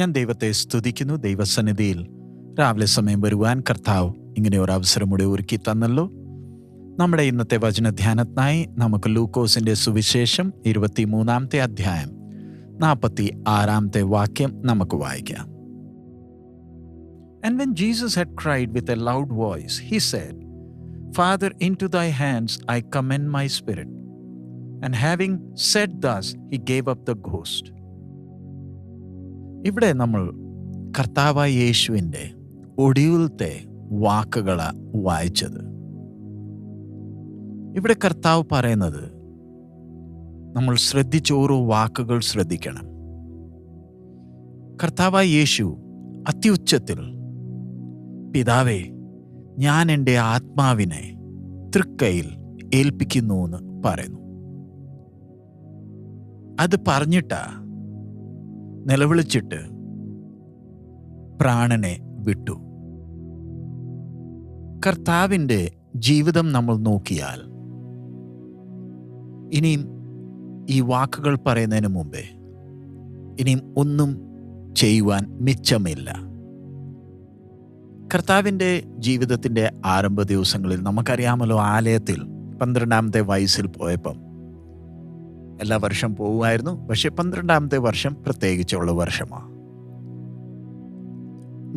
ഞാൻ ദൈവത്തെ സ്തുതിക്കുന്നു ദൈവസന്നിധിയിൽ രാവിലെ സമയം വരുവാൻ കർത്താവ് ഇങ്ങനെ ഒരു അവസരം കൂടെ ഒരുക്കി തന്നല്ലോ നമ്മുടെ ഇന്നത്തെ വചനധ്യാനത്തിനായി നമുക്ക് ലൂക്കോസിന്റെ സുവിശേഷം ഇരുപത്തിമൂന്നാമത്തെ അധ്യായം നാൽപ്പത്തി ആറാമത്തെ വാക്യം നമുക്ക് വായിക്കാം And when Jesus had cried with a loud voice, he said, Father, into thy hands I commend my spirit. And having said thus, he gave up the ghost. ഇവിടെ നമ്മൾ കർത്താവായ യേശുവിന്റെ ഒടിവിലത്തെ വാക്കുകളാണ് വായിച്ചത്. ഇവിടെ കർത്താവ് പറയുന്നത് നമ്മൾ ശ്രദ്ധിച്ച ഓരോ വാക്കുകൾ ശ്രദ്ധിക്കണം. കർത്താവായ യേശു അത്യുച്ചത്തിൽ പിതാവേ ഞാൻ എന്റെ ആത്മാവിനെ തൃക്കയിൽ ഏൽപ്പിക്കുന്നു എന്ന് പറയുന്നു. അത് പറഞ്ഞിട്ടാ നിലവിളിച്ചിട്ട് പ്രാണനെ വിട്ടു. കർത്താവിന്റെ ജീവിതം നമ്മൾ നോക്കിയാൽ ഇനിയും ഈ വാക്കുകൾ പറയുന്നതിന് മുമ്പേ ഇനിയും ഒന്നും ചെയ്യുവാൻ മിച്ചമില്ല. കർത്താവിന്റെ ജീവിതത്തിന്റെ ആരംഭ ദിവസങ്ങളിൽ നമുക്കറിയാമല്ലോ ആലയത്തിൽ പന്ത്രണ്ടാമത്തെ വയസ്സിൽ പോയപ്പം എല്ലാ വർഷം പോവുമായിരുന്നു. പക്ഷെ പന്ത്രണ്ടാമത്തെ വർഷം പ്രത്യേകിച്ചുള്ള വർഷമാണ്.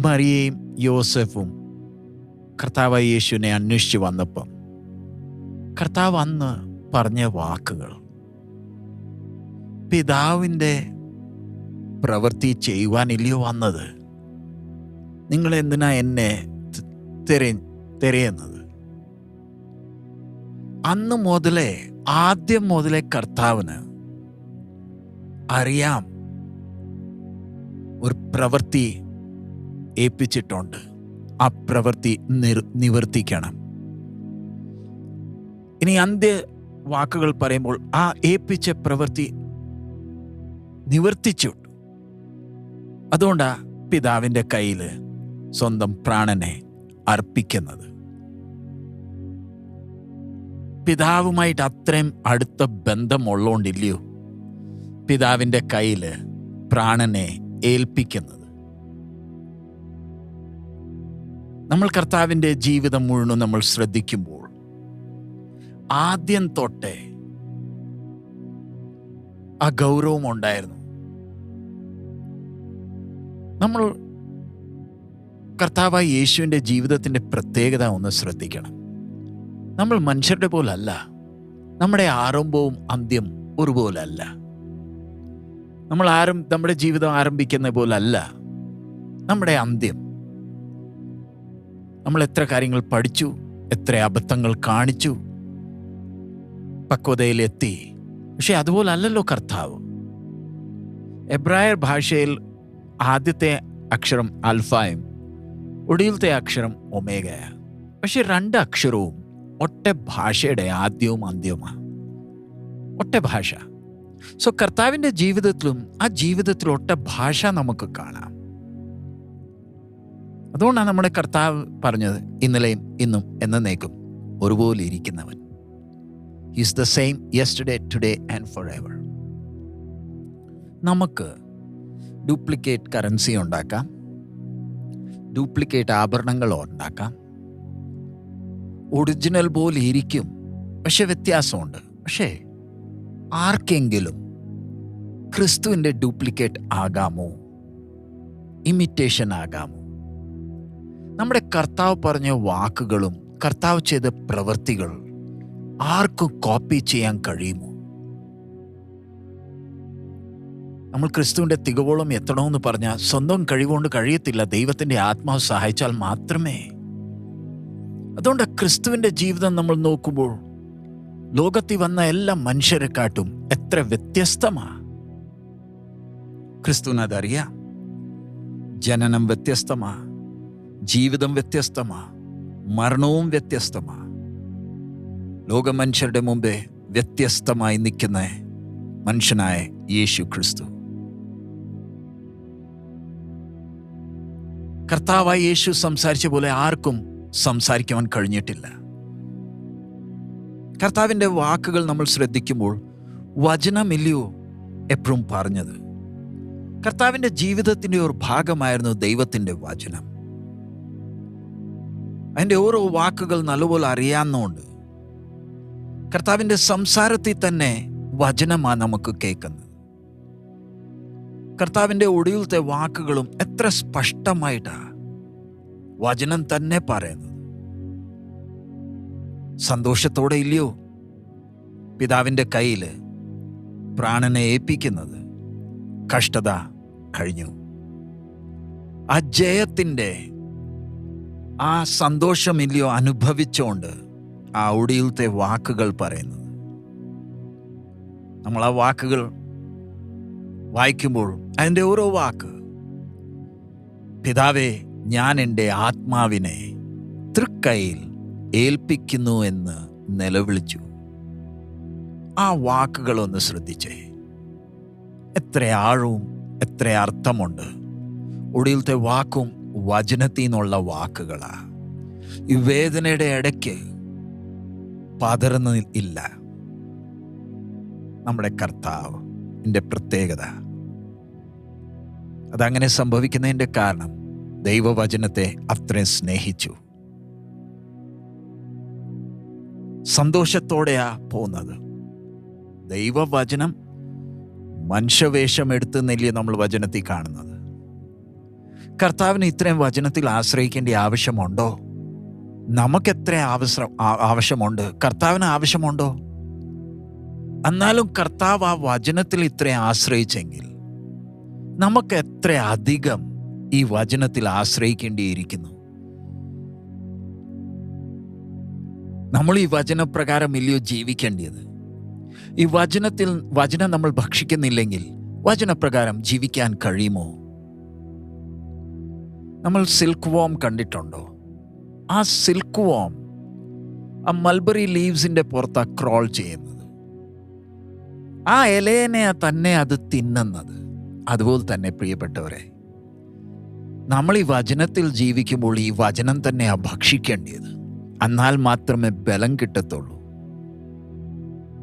മറിയയും യോസഫും കർത്താവ് യേശുവിനെ അന്വേഷിച്ച് വന്നപ്പം കർത്താവ് അന്ന് പറഞ്ഞ വാക്കുകൾ പിതാവിന്റെ പ്രവൃത്തി ചെയ്യുവാനില്ലയോ വന്നത്? നിങ്ങൾ എന്തിനാ എന്നെ തിര തിരയുന്നത്? അന്ന് മുതലേ ആദ്യം മുതലേ കർത്താവിന് അറിയാം ഒരു പ്രവൃത്തി ഏൽപ്പിച്ചിട്ടുണ്ട്. ആ പ്രവൃത്തി നിവർത്തിക്കണം. ഇനി അന്ത്യ വാക്കുകൾ പറയുമ്പോൾ ആ ഏൽപ്പിച്ച പ്രവൃത്തി നിവർത്തിച്ചു. അതുകൊണ്ടാണ് പിതാവിന്റെ കയ്യിൽ സ്വന്തം പ്രാണനെ അർപ്പിക്കുന്നത്. പിതാവുമായിട്ട് അത്രയും അടുത്ത ബന്ധമുള്ളോണ്ടില്ലയോ? പിതാവിന്റെ കയ്യിൽ പ്രാണനെ ഏൽപ്പിക്കുന്നത്. നമ്മൾ കർത്താവിന്റെ ജീവിതം മുഴുവൻ നമ്മൾ ശ്രദ്ധിക്കുമ്പോൾ ആദ്യം തൊട്ടേ ആ ഗൗരവം ഉണ്ടായിരുന്നു. നമ്മൾ കർത്താവായി യേശുവിന്റെ ജീവിതത്തിന്റെ പ്രത്യേകത ഒന്ന് ശ്രദ്ധിക്കണം. നമ്മൾ മനുഷ്യരുടെ പോലല്ല. നമ്മുടെ ആരംഭവും അന്ത്യം ഒരുപോലല്ല. നമ്മൾ ആരും നമ്മുടെ ജീവിതം ആരംഭിക്കുന്ന പോലല്ല. നമ്മുടെ അന്ത്യം. നമ്മൾ എത്ര കാര്യങ്ങൾ പഠിച്ചു എത്ര അബദ്ധങ്ങൾ കാണിച്ചു പക്വതയിലെത്തി. പക്ഷെ അതുപോലല്ലല്ലോ കർത്താവ്. എബ്രായർ ഭാഷയിൽ ആദ്യത്തെ അക്ഷരം അൽഫായും ഒടുവിലത്തെ അക്ഷരം ഒമേഗയ പക്ഷെ രണ്ട് അക്ഷരവും ഒറ്റ ഭാഷയുടെ ആദ്യവും അന്ത്യവുമാണ്. ഒറ്റ ഭാഷ. സോ കർത്താവിന്റെ ജീവിതത്തിലും ആ ജീവിതത്തിൽ ഒറ്റ ഭാഷ നമുക്ക് കാണാം. അതുകൊണ്ടാണ് നമ്മുടെ കർത്താവ് പറഞ്ഞത് ഇന്നലെയും ഇന്നും എന്നേക്കും ഒരുപോലെ ഇരിക്കുന്നവൻ. Is the same yesterday today and for ever നമുക്ക് ഡ്യൂപ്ലിക്കേറ്റ് കറൻസി ഉണ്ടാക്കാം. ഡ്യൂപ്ലിക്കേറ്റ് ആഭരണങ്ങൾ ഉണ്ടാക്കാം. ഒറിജിനൽ പോലെ ഇരിക്കും. പക്ഷെ വ്യത്യാസമുണ്ട്. പക്ഷേ ആർക്കെങ്കിലും ക്രിസ്തുവിന്റെ ഡ്യൂപ്ലിക്കേറ്റ് ആകാമോ? ഇമിറ്റേഷൻ ആകാമോ? നമ്മുടെ കർത്താവ് പറഞ്ഞ വാക്കുകളും കർത്താവ് ചെയ്ത പ്രവൃത്തികൾ ആർക്കും കോപ്പി ചെയ്യാൻ കഴിയുമോ? നമ്മൾ ക്രിസ്തുവിന്റെ തികവോളം എത്തണമെന്ന് പറഞ്ഞാൽ സ്വന്തം കഴിവുകൊണ്ട് കഴിയത്തില്ല. ദൈവത്തിന്റെ ആത്മാവ് സഹായിച്ചാൽ മാത്രമേ അതുകൊണ്ട് ക്രിസ്തുവിന്റെ ജീവിതം നമ്മൾ നോക്കുമ്പോൾ ലോകത്തിൽ വന്ന എല്ലാ മനുഷ്യരെക്കാട്ടും എത്ര വ്യത്യസ്തമാ. ക്രിസ്തുവിന് അതറിയാം. ജനനം വ്യത്യസ്തമാ. ജീവിതം വ്യത്യസ്തമാ. മരണവും വ്യത്യസ്തമാ. ലോക മനുഷ്യരുടെ മുമ്പേ വ്യത്യസ്തമായി നിൽക്കുന്ന മനുഷ്യനായ യേശു ക്രിസ്തു. കർത്താവായ യേശു സംസാരിച്ച പോലെ ആർക്കും സംസാരിക്കുവാൻ കഴിഞ്ഞിട്ടില്ല. കർത്താവിന്റെ വാക്കുകൾ നമ്മൾ ശ്രദ്ധിക്കുമ്പോൾ വചനമില്ലയോ എപ്പോഴും പറഞ്ഞത്. കർത്താവിന്റെ ജീവിതത്തിന്റെ ഒരു ഭാഗമായിരുന്നു ദൈവത്തിന്റെ വചനം. അതിന്റെ ഓരോ വാക്കുകൾ നല്ലപോലെ അറിയാവുന്നതുകൊണ്ട് കർത്താവിന്റെ സംസാരത്തിൽ തന്നെ വചനമാണ് നമുക്ക് കേൾക്കുന്നത്. കർത്താവിന്റെ ഒടുവിലത്തെ വാക്കുകളും എത്ര സ്പഷ്ടമായിട്ടാ വചനം തന്നെ പറയുന്നത്. സന്തോഷത്തോടെ ഇല്ലയോ? പിതാവിന്റെ കയ്യിൽ പ്രാണനെ ഏൽപ്പിക്കുന്നത് കഷ്ടത കഴിഞ്ഞു. ആ ജയത്തിന്റെ ആ സന്തോഷമില്ലയോ അനുഭവിച്ചുകൊണ്ട് ആ ഒടിയിലത്തെ വാക്കുകൾ പറയുന്നത്. നമ്മൾ ആ വാക്കുകൾ വായിക്കുമ്പോൾ അതിന്റെ ഓരോ വാക്ക് പിതാവേ ഞാൻ എന്റെ ആത്മാവിനെ തൃക്കൈയിൽ ഏൽപ്പിക്കുന്നു എന്ന് നിലവിളിച്ചു. ആ വാക്കുകളൊന്ന് ശ്രദ്ധിച്ചേ. എത്ര ആഴവും എത്ര അർത്ഥമുണ്ട്. ഒടുവിലത്തെ വാക്കും വചനത്തിൽ നിന്നുള്ള വാക്കുകളാ. ഈ വേദനയുടെ ഇടയ്ക്ക് പതറുന്ന ഇല്ല. നമ്മുടെ കർത്താവ് എന്റെ പ്രത്യേകത. അതങ്ങനെ സംഭവിക്കുന്നതിന്റെ കാരണം ദൈവവചനത്തെ അത്രയും സ്നേഹിച്ചു. സന്തോഷത്തോടെയാ പോകുന്നത്. ദൈവവചനം മനുഷ്യവേഷം എടുത്ത് നെല്ലിയ നമ്മൾ വചനത്തിൽ കാണുന്നത്. കർത്താവിന് ഇത്രയും വചനത്തിൽ ആശ്രയിക്കേണ്ട ആവശ്യമുണ്ടോ? നമുക്കെത്ര ആവശ്യം ആവശ്യമുണ്ട്? കർത്താവിന് ആവശ്യമുണ്ടോ? എന്നാലും കർത്താവ് ആ വചനത്തിൽ ഇത്രയും ആശ്രയിച്ചെങ്കിൽ നമുക്ക് എത്ര അധികം ഈ വചനത്തിൽ ആശ്രയിക്കേണ്ടിയിരിക്കുന്നു. നമ്മൾ ഈ വചനപ്രകാരം ഇല്ലയോ ജീവിക്കേണ്ടത്? ഈ വചനത്തിൽ വചനം നമ്മൾ ഭക്ഷിക്കുന്നില്ലെങ്കിൽ വചനപ്രകാരം ജീവിക്കാൻ കഴിയുമോ? നമ്മൾ സിൽക്ക് വോം കണ്ടിട്ടുണ്ടോ? ആ സിൽക്ക് വോം ആ മൽബറി ലീവ്സിന്റെ പുറത്താ ക്രോൾ ചെയ്യുന്നത്. ആ ഇലയനെ തന്നെ അത് തിന്നുന്നത്. അതുപോലെ തന്നെ പ്രിയപ്പെട്ടവരെ നമ്മൾ ഈ വചനത്തിൽ ജീവിക്കുമ്പോൾ ഈ വചനം തന്നെയാണ് ഭക്ഷിക്കേണ്ടത്. എന്നാൽ മാത്രമേ ബലം കിട്ടത്തുള്ളൂ.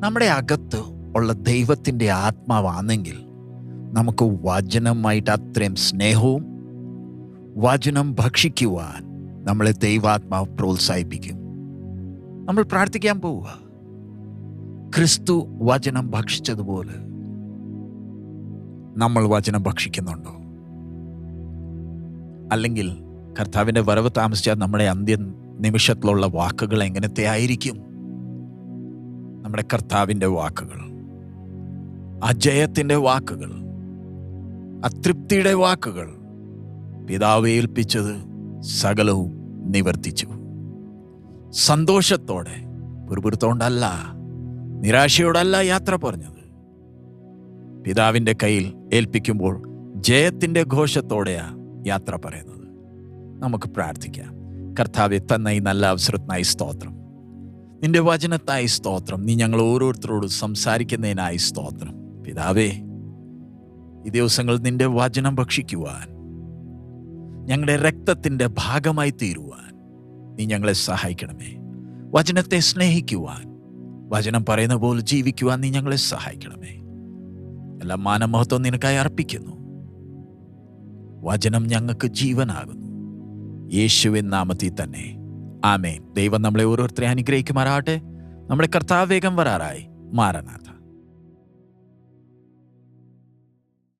നമ്മുടെ അകത്ത് ഉള്ള ദൈവത്തിന്റെ ആത്മാവാണെങ്കിൽ നമുക്ക് വചനമായിട്ട് അത്രയും സ്നേഹവും വചനം ഭക്ഷിക്കുവാൻ നമ്മളെ ദൈവാത്മാവ് പ്രോത്സാഹിപ്പിക്കും. നമ്മൾ പ്രാർത്ഥിക്കാൻ പോവുക. ക്രിസ്തു വചനം ഭക്ഷിച്ചതുപോലെ നമ്മൾ വചനം ഭക്ഷിക്കുന്നുണ്ടോ? അല്ലെങ്കിൽ കർത്താവിന്റെ വരവ് താമസിച്ചാൽ നമ്മുടെ അന്ത്യ നിമിഷത്തിലുള്ള വാക്കുകൾ എങ്ങനത്തെ ആയിരിക്കും നമ്മുടെ കർത്താവിന്റെ വാക്കുകൾ അജയത്തിന്റെ വാക്കുകൾ അതൃപ്തിയുടെ വാക്കുകൾ പിതാവ് ഏൽപ്പിച്ചത് സകലവും നിവർത്തിച്ചു. സന്തോഷത്തോടെ പുറപുറത്തോണ്ടല്ല നിരാശയോടല്ല യാത്ര പറഞ്ഞത്. പിതാവിന്റെ കയ്യിൽ ഏൽപ്പിക്കുമ്പോൾ ജയത്തിന്റെ ഘോഷത്തോടെയാ യാത്ര പറയുന്നത്. നമുക്ക് പ്രാർത്ഥിക്കാം. കർത്താവെ തന്ന ഈ നല്ല അവസരത്തിനായി സ്തോത്രം. നിന്റെ വചനത്തായി സ്തോത്രം. നീ ഞങ്ങൾ ഓരോരുത്തരോടും സംസാരിക്കുന്നതിനായി സ്തോത്രം. പിതാവേ ഈ ദിവസങ്ങൾ നിന്റെ വചനം ഭക്ഷിക്കുവാൻ ഞങ്ങളുടെ രക്തത്തിന്റെ ഭാഗമായി തീരുവാൻ നീ ഞങ്ങളെ സഹായിക്കണമേ. വചനത്തെ സ്നേഹിക്കുവാൻ വചനം പറയുന്ന പോലെ ജീവിക്കുവാൻ നീ ഞങ്ങളെ സഹായിക്കണമേ. എല്ലാ മാനമഹത്വം നിനക്കായി അർപ്പിക്കുന്നു. വചനം ഞങ്ങൾക്ക് ജീവനാകുന്നു. യേശുവിൻ നാമത്തിൽ തന്നെ. ആമേ ദൈവം നമ്മളെ ഓരോരുത്തരെ അനുഗ്രഹിക്കുമാറാകട്ടെ. നമ്മുടെ കർത്താവ് വേഗം വരാറായി. മാറനാഥ